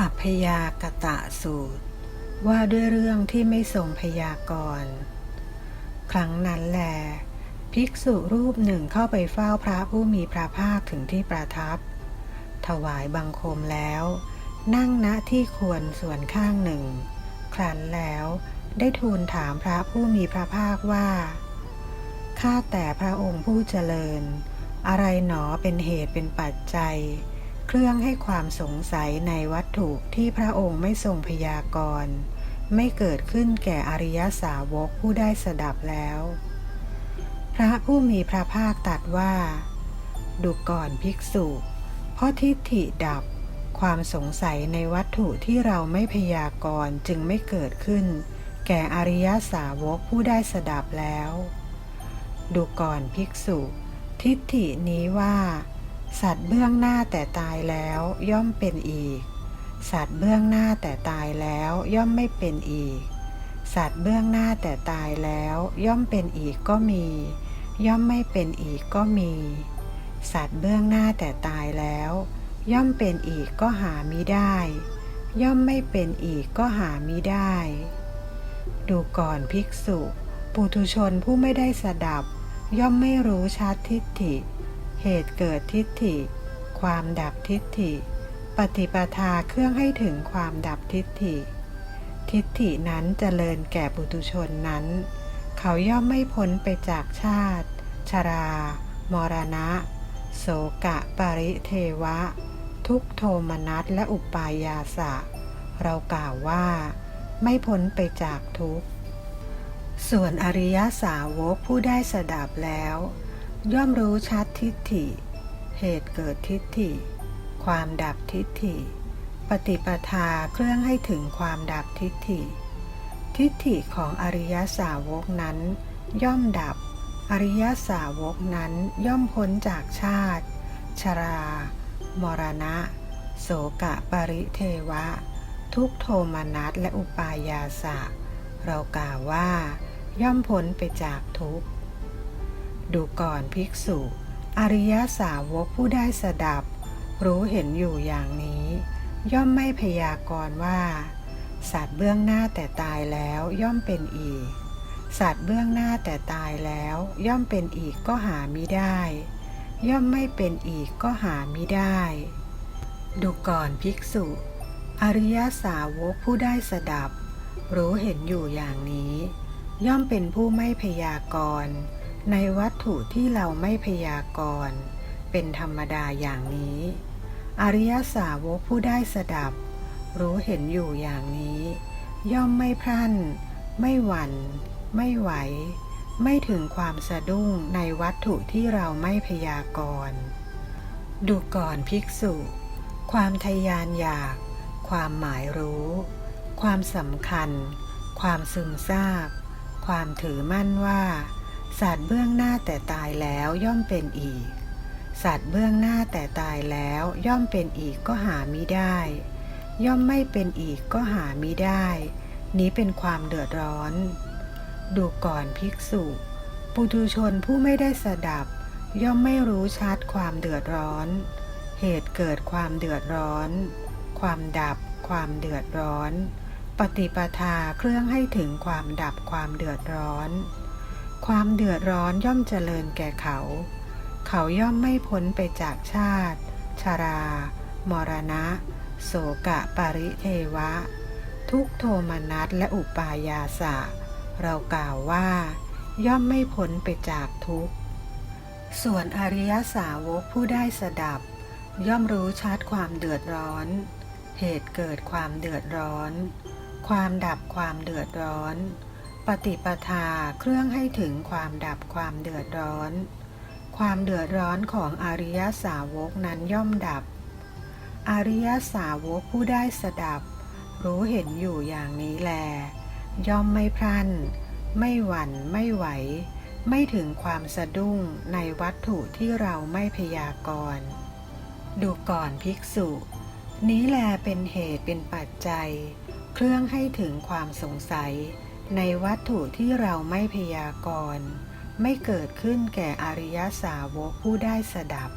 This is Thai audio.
อัพยากตะสูตร ว่าด้วยเรื่องที่ไม่ทรงพยากรณ์ครั้งนั้นแล ภิกษุรูปหนึ่งเข้าไปเฝ้าพระผู้มีพระภาคถึงที่ประทับ ถวายบังคมแล้ว นั่งณที่ควรส่วนข้างหนึ่ง ครั้นแล้วได้ทูลถามพระผู้มีพระภาคว่า ข้าแต่พระองค์ผู้เจริญ อะไรหนอเป็นเหตุเป็นปัจจัย เครื่องให้ความสงสัยในวัตถุที่พระองค์ไม่ทรงพยากรณ์ไม่เกิดขึ้นแก่อริยสาวกผู้ได้สดับแล้ว พระผู้มีพระภาคตรัสว่า ดูก่อนภิกษุ เพราะทิฏฐิดับ ความสงสัยในวัตถุที่เราไม่พยากรณ์จึงไม่เกิดขึ้น แก่อริยสาวกผู้ได้สดับแล้ว ดูก่อนภิกษุ ทิฏฐินี้ว่า สัตว์เบื้องหน้าแต่ตายแล้วย่อมเป็นอีก สัตว์เบื้องหน้าแต่ตายแล้วย่อมไม่เป็นอีก สัตว์เบื้องหน้าแต่ตายแล้วย่อมเป็นอีกก็มี ย่อมไม่เป็นอีกก็มี สัตว์เบื้องหน้าแต่ตายแล้ว ย่อมเป็นอีกก็หามิได้ ย่อมไม่เป็นอีกก็หามิได้ ดูก่อนภิกษุ ปุถุชนผู้ไม่ได้สดับ ย่อมไม่รู้ชัดทิฏฐิ เหตุเกิดทิฏฐิ ความดับทิฏฐิ ปฏิปทาเครื่องให้ถึงความดับทิฏฐิ ทิฏฐินั้นเจริญแก่ปุถุชนนั้น เขาย่อมไม่พ้นไปจากชาติ ชรา มรณะ โสกะปริเทวะ ทุกโทมนัสและอุปายาสะ เรากล่าวว่า ไม่พ้นไปจากทุกส่วนอริยสาวกผู้ได้สดับแล้ว ย่อมรู้ชัดทิฏฐิ เหตุเกิดทิฏฐิ ความดับทิฏฐิ ปฏิปทาเครื่องให้ถึงความดับทิฏฐิ ทิฏฐิของอริยสาวกนั้น ย่อมดับ อริยสาวกนั้นย่อมพ้นจากชาติ ชรา มรณะ โสกะปริเทวะ ทุกโทมนัสและอุปายาสะ เรากล่าวว่า ย่อมพ้นไปจากทุกข์ ดูก่อนภิกษุ อริยสาวกผู้ได้สดับ รู้เห็นอยู่อย่างนี้ ย่อมไม่พยากรณ์ว่า สัตว์เบื้องหน้าแต่ตายแล้วย่อมเป็นอีก สัตว์เบื้องหน้าแต่ตายแล้วย่อมเป็นอีกก็หามิได้ ย่อมไม่เป็นอีกก็หามิได้ ดูก่อนภิกษุ อริยสาวกผู้ได้สดับ รู้เห็นอยู่อย่างนี้ ย่อมเป็นผู้ไม่พยากรณ์ ในวัตถุที่เราไม่พยากรณ์เป็นธรรมดาอย่างนี้ อริยสาวกผู้ได้สดับ รู้เห็นอยู่อย่างนี้ ย่อมไม่พรั่นไม่หวัน่น ไม่ไหว ไม่ถึงความสะดุ้งในวัตถุที่เราไม่พยากรณ์ดูก่อนภิกษุ ความทยานอยาก ความหมายรู้ ความสำคัญ ความซึมซาบ ความถือมั่นว่า สัตว์เบื้องหน้าแต่ตายแล้วย่อมเป็นอีกสัตว์เบื้องหน้าแต่ตายแล้วย่อมเป็นอีกก็หามิได้ ย่อมไม่เป็นอีกก็หามิได้ นี้เป็นความเดือดร้อน ดูก่อนภิกษุ ปุถุชนผู้ไม่ได้สดับ ย่อมไม่รู้ชัดความเดือดร้อน เหตุเกิดความเดือดร้อน ความดับ ความเดือดร้อน ปฏิปทาเครื่องให้ถึงความดับความเดือดร้อน ความเดือดร้อนย่อมเจริญแก่เขา เขาย่อมไม่พ้นไปจากชาติ ชารา มรณะ โสกะปริเทวะ ทุกโทมนัสและอุปายาสะ เรากล่าวว่า ย่อมไม่พ้นไปจากทุกข์ ส่วนอริยสาวกผู้ได้สดับ ย่อมรู้ชัดความเดือดร้อน เหตุเกิดความเดือดร้อน ความดับความเดือดร้อน ปฏิปทาเครื่องให้ถึงความดับความเดือดร้อน ความเดือดร้อนของอริยสาวกนั้นย่อมดับ อริยสาวกผู้ได้สดับ รู้เห็นอยู่อย่างนี้แล ย่อมไม่พรัน ไม่หวัน่นไม่ไหว ไม่ถึงความสะดุ้งในวัตถุที่เราไม่พยากรณ์ดูก่อนภิกษุ นี้แลเป็นเหตุเป็นปัจจัย เครื่องให้ถึงความสงสัย ในวัตถุที่เราไม่พยากรณ์ ไม่เกิดขึ้นแก่อริยสาวกผู้ได้สดับ